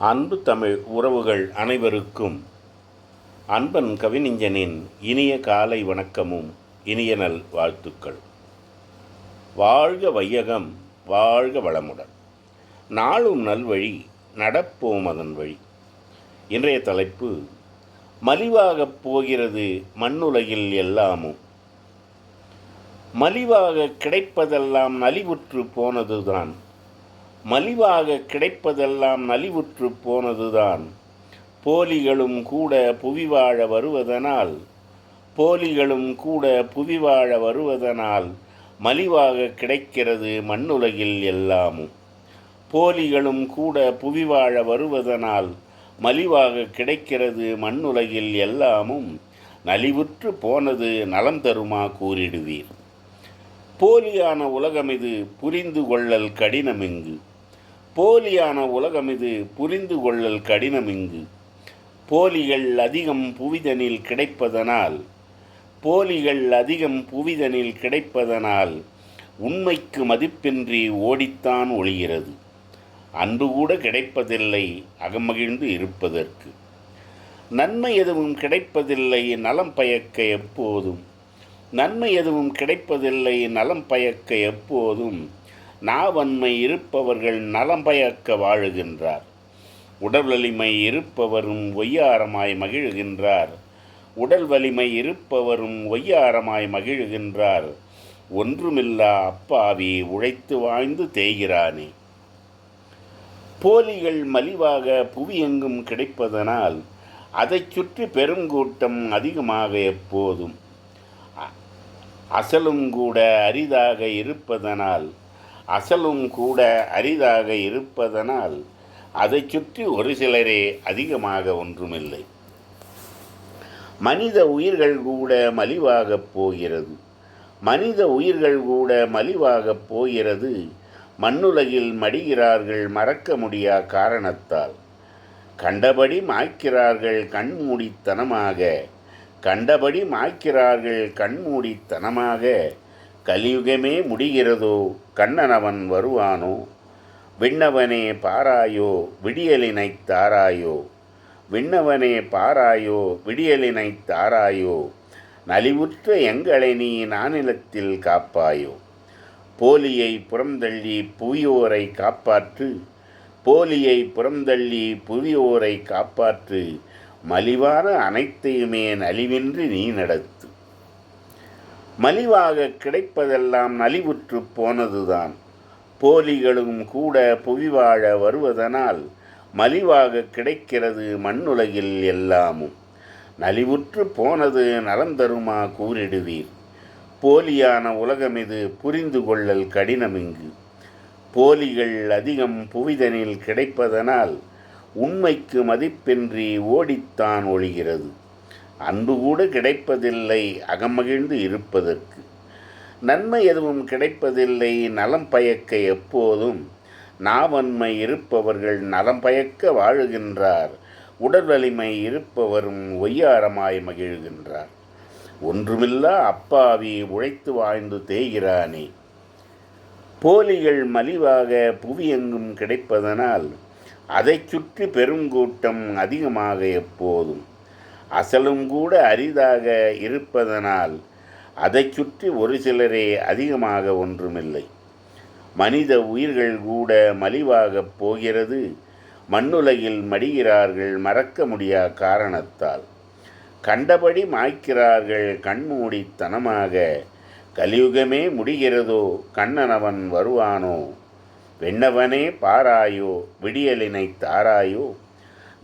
அன்பு தமிழ் உறவுகள் அனைவருக்கும் அன்பன் கவிஞனின் இனிய காலை வணக்கமும் இனிய நல் வாழ்த்துக்கள். வாழ்க வையகம் வாழ்க வளமுடன். நாளும் நல்வழி நடப்போம் அதன் வழி. இன்றைய தலைப்பு மலிவாகப் போகிறது மண்ணுலகில் எல்லாமும் மலிவாக கிடைப்பதெல்லாம் நலிவுற்று போனதுதான். மலிவாக கிடைப்பதெல்லாம் நலிவுற்று போனதுதான். போலிகளும் கூட புவி வாழ வருவதனால் போலிகளும் கூட புவி வாழ வருவதனால் மலிவாக கிடைக்கிறது மண்ணுலகில் எல்லாமும் போலிகளும் கூட புவி வாழ வருவதனால் மலிவாக கிடைக்கிறது மண்ணுலகில் எல்லாமும். நலிவுற்று போனது நலம் தருமா கூறிடுவீர். போலியான உலகமிது புரிந்து கொள்ளல் கடினமிங்கு. போலியான உலகம் இது புரிந்து கொள்ளல் கடினம் இங்கு. போலிகள் அதிகம் புவிதனில் கிடைப்பதனால் போலிகள் அதிகம் புவிதனில் கிடைப்பதனால் உண்மைக்கு மதிப்பின்றி ஓடித்தான் ஒழிகிறது. அன்பு கூட கிடைப்பதில்லை அகமகிழ்ந்து இருப்பதற்கு. நன்மை எதுவும் கிடைப்பதில்லை நலம் பயக்க எப்போதும். நன்மை எதுவும் கிடைப்பதில்லை நலம் பயக்க எப்போதும். நாவன்மை இருப்பவர்கள் நலம் பயக்க வாழுகின்றார். உடல் வலிமை இருப்பவரும் ஒய்யாரமாய் மகிழ்கின்றார். உடல் வலிமை இருப்பவரும் ஒய்யாரமாய் மகிழ்கின்றார். ஒன்றுமில்லா அப்பாவி உழைத்து வாழ்ந்து தேய்கிறானே. போலிகள் மலிவாக புவியெங்கும் கிடைப்பதனால் அதைச் சுற்றி பெருங்கூட்டம் அதிகமாக எப்போதும். அசலும் கூட அரிதாக இருப்பதனால் அசலும் கூட அரிதாக இருப்பதனால் அதை சுற்றி ஒரு சிலரே அதிகமாக ஒன்றுமில்லை. மனித உயிர்கள் கூட மலிவாகப் போகிறது. மனித உயிர்கள் கூட மலிவாகப் போகிறது. மண்ணுலகில் மடிகிறார்கள் மறக்க முடியா காரணத்தால். கண்டபடி மாய்க்கிறார்கள் கண்மூடித்தனமாக. கண்டபடி மாய்க்கிறார்கள் கண்மூடித்தனமாக. கலியுகமே முடிகிறதோ? கண்ணனவன் வருவானோ? விண்ணவனே பாராயோ? விடியலினைத் தாராயோ? விண்ணவனே பாராயோ? விடியலினைத் தாராயோ? நலிவுற்ற எங்களை நீ நானிலத்தில் காப்பாயோ? போலியை புறந்தள்ளி புவியோரை காப்பாற்று. போலியை புறந்தள்ளி புவியோரை காப்பாற்று. மலிவான அனைத்தையுமே நலிவின்றி நீ நடத்து. மலிவாக கிடைப்பதெல்லாம் நலிவுற்று போனதுதான். போலிகளும் கூட புவி வாழ வருவதனால் மலிவாக கிடைக்கிறது மண்ணுலகில் எல்லாமும். நலிவுற்று போனது நலந்தருமா கூறிடுவீர். போலியான உலகமிது புரிந்து கொள்ளல் கடினமிங்கு. போலிகள் அதிகம் புவிதனில் கிடைப்பதனால் உண்மைக்கு மதிப்பின்றி ஓடித்தான் ஒழிகிறது. அன்பு கூட கிடைப்பதில்லை அகமகிழ்ந்து இருப்பதற்கு. நன்மை எதுவும் கிடைப்பதில்லை நலம் பயக்க எப்போதும். நாவன்மை இருப்பவர்கள் நலம் பயக்க வாழுகின்றார். உடல் வலிமை இருப்பவரும் ஒய்யாரமாய் மகிழ்கின்றார். ஒன்றுமில்லா அப்பாவி உழைத்து வாழ்ந்து தேய்கிறானே. போலிகள் மலிவாக புவியெங்கும் கிடைப்பதனால் அதை சுற்றி பெருங்கூட்டம் அதிகமாக எப்போதும். அசலும் கூட அரிதாக இருப்பதனால் அதை சுற்றி ஒரு சிலரே அதிகமாக ஒன்றுமில்லை. மனித உயிர்கள் கூட மலிவாகப் போகிறது. மண்ணுலகில் மடிகிறார்கள் மறக்க முடியா காரணத்தால். கண்டபடி மாய்க்கிறார்கள் கண்மூடித்தனமாக கலியுகமே முடிகிறதோ கண்ணனவன் வருவானோ? வெண்ணவனே பாராயோ விடியலினை தாராயோ?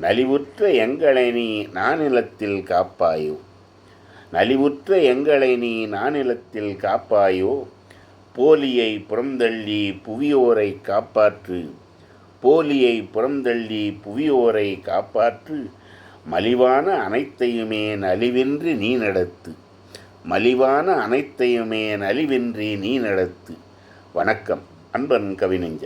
நலிவுற்ற எங்களை நீ நானிலத்தில் காப்பாயோ. நலிவுற்ற எங்களை நீ நானிலத்தில் காப்பாயோ. போலியை புறந்தள்ளி புவியோரை காப்பாற்று. போலியை புறந்தள்ளி புவியோரை காப்பாற்று. மலிவான அனைத்தையுமே நலிவின்றி நீ நடத்து. மலிவான அனைத்தையுமே நலிவின்றி நீ நடத்து. வணக்கம். அன்பன் கவிஞன்